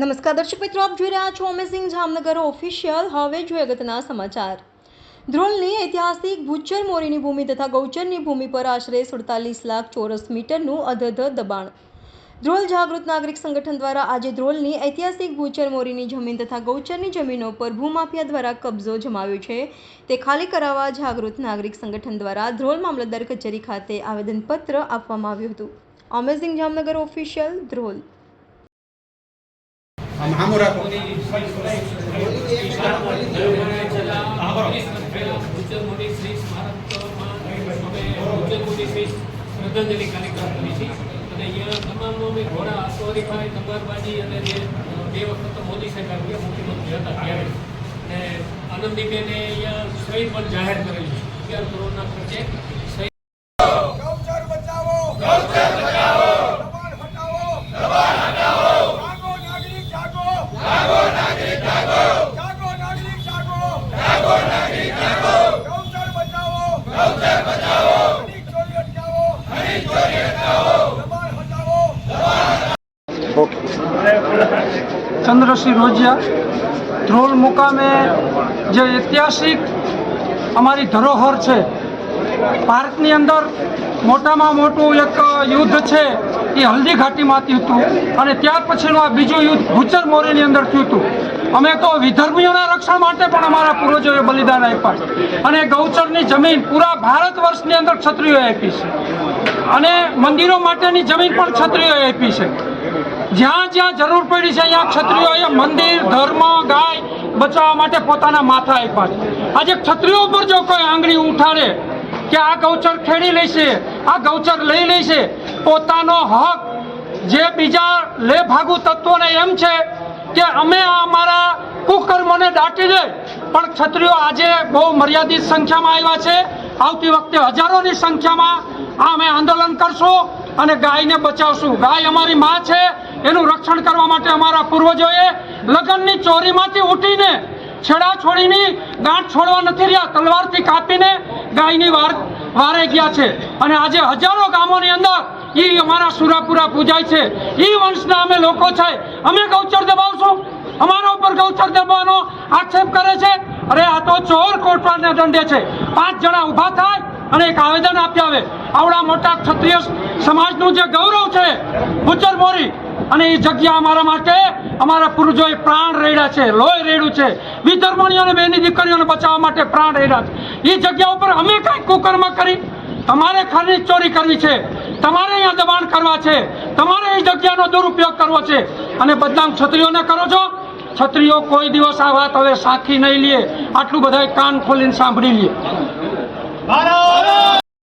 નમસ્કાર દર્શક મિત્રો, આપ જોઈ રહ્યા છો અમેઝિંગ જામનગર ઓફિશિયલ હવે જોઈએ અગત્યના સમાચાર. ધ્રોલની ઐતિહાસિક ભૂચર મોરીની ભૂમિ તથા ગૌચરની ભૂમિ પર આશરે સુડતાલીસ લાખ ચોરસ મીટરનું અધધ દબાણ. ધ્રોલ જાગૃત નાગરિક સંગઠન દ્વારા આજે ધ્રોલની ઐતિહાસિક ભૂચર મોરીની જમીન તથા ગૌચરની જમીનો પર ભૂમાફિયા દ્વારા કબજો જમાવ્યો છે. તે ખાલી કરાવવા જાગૃત નાગરિક સંગઠન દ્વારા ધ્રોલ મામલતદાર કચેરી ખાતે આવેદનપત્ર આપવામાં આવ્યું હતું. અમેઝિંગ જામનગર ઓફિશિયલ ધ્રોલ આમ રાખો. અને અહીંયા અમે ઘોડા અશ્વરીફાઈ તલવારબાજી અને મોદી સાહેબ આવ્યા હતા ત્યારે અને આનંદીબેને અહીંયા શહીદ પણ જાહેર કરેલું છે. અગિયાર કરોડના શહીદ ગૌચર બચાવો ગૌચર બચાવો દબાણ હટાવો દબાણ હટાવો જાગો નાગરિક જાગો જાગો નાગરિક જાગો જાગો નાગરિક જાગો જાગો નાગરિક જાગો ગૌચર બચાવો ગૌચર બચાવો ખનીજ ચોરી અટકાવો ખનીજ ચોરી અટકાવો દબાણ હટાવો ચંદ્રસિંહ રોજિયા, ધ્રોલ મુકામે જે ઐતિહાસિક અમારી ધરોહર છે, ભારતની અંદર મોટામાં મોટું એક યુદ્ધ છે એ હલ્દી ઘાટીમાંથી હતું અને ત્યાર પછીનું આ બીજું યુદ્ધ ભૂચર મોરેની અંદર થયું હતું. અમે તો વિધર્મીઓના રક્ષણ માટે પણ અમારા પૂર્વજોએ બલિદાન આપ્યા અને ગૌચરની જમીન પૂરા ભારત વર્ષની અંદર ક્ષત્રિયોએ આપી છે. અને મંદિરો માટેની જમીન પણ ક્ષત્રિયોએ આપી છે. જ્યાં જ્યાં જરૂર પડી છે અહીંયા ક્ષત્રિયોએ મંદિર, ધર્મ, ગાય બચાવવા માટે પોતાના માથા આપ્યા છે. આજે ક્ષત્રિયો ઉપર જો કોઈ આંગળી ઉઠાડે કે આ ગૌચર ખેડી લેશે, આ ગૌચર લઈ લેશે, પોતાનો હક જે બીજા લે ભાગુ તત્વોને એમ છે કે અમે અમારા કુકર્મોને દાટી દે, પણ ક્ષત્રિયો આજે બહુ મર્યાદિત સંખ્યામાં આવ્યા છે. આવતી વખતે હજારોની સંખ્યામાં આ અમે આંદોલન કરશું અને ગાયને બચાવશું. ગાય અમારી માં છે એનું રક્ષણ કરવા માટે અમારા પૂર્વજોએ લગ્નની ચોરીમાંથી ઉઠીને છેડા છોડીની ગાંઠ છોડવા નથી રહ્યા, તલવારથી કાપીને ગાયની વાર વારે ગયા છે. અને આજે હજારો ગામોની અંદર એ અમારા સુરાપુરા પૂજાય છે. એ વંશના અમે લોકો છે. અમે ગૌચર દબાવશું. અમારા ઉપર ગૌચર દબાવવાનો આક્ષેપ કરે છે. અરે આ તો ચોર કોટવાને દંડે છે. પાંચ જણા ઊભા થાય અને એક આવેદન આપી આવે. આવડા મોટા ક્ષત્રિય સમાજનું જે ગૌરવ છે ગુજર મોરી અને એ જગ્યા અમારા માટે અમારા પૂર્વજોએ પ્રાણ રેડ્યા છે, લોહી રેડ્યું છે. વિધર્મણીઓ અને બેની દીકરીઓને બચાવવા માટે પ્રાણ રેડ્યા છે. એ જગ્યા ઉપર અમે કાંઈક કુકર્મ કરી, તમારે ખનીજ ચોરી કરવી છે. તમારે અહીંયા દબાણ કરવા છે. તમારે એ જગ્યાનો દુરુપયોગ કરવો છે. અને બદનામ છત્રીઓને કરો છો. છત્રીઓ કોઈ દિવસ આ વાત હવે સાખી નહીં લે. આટલું બધા કાન ખોલીને સાંભળી લે.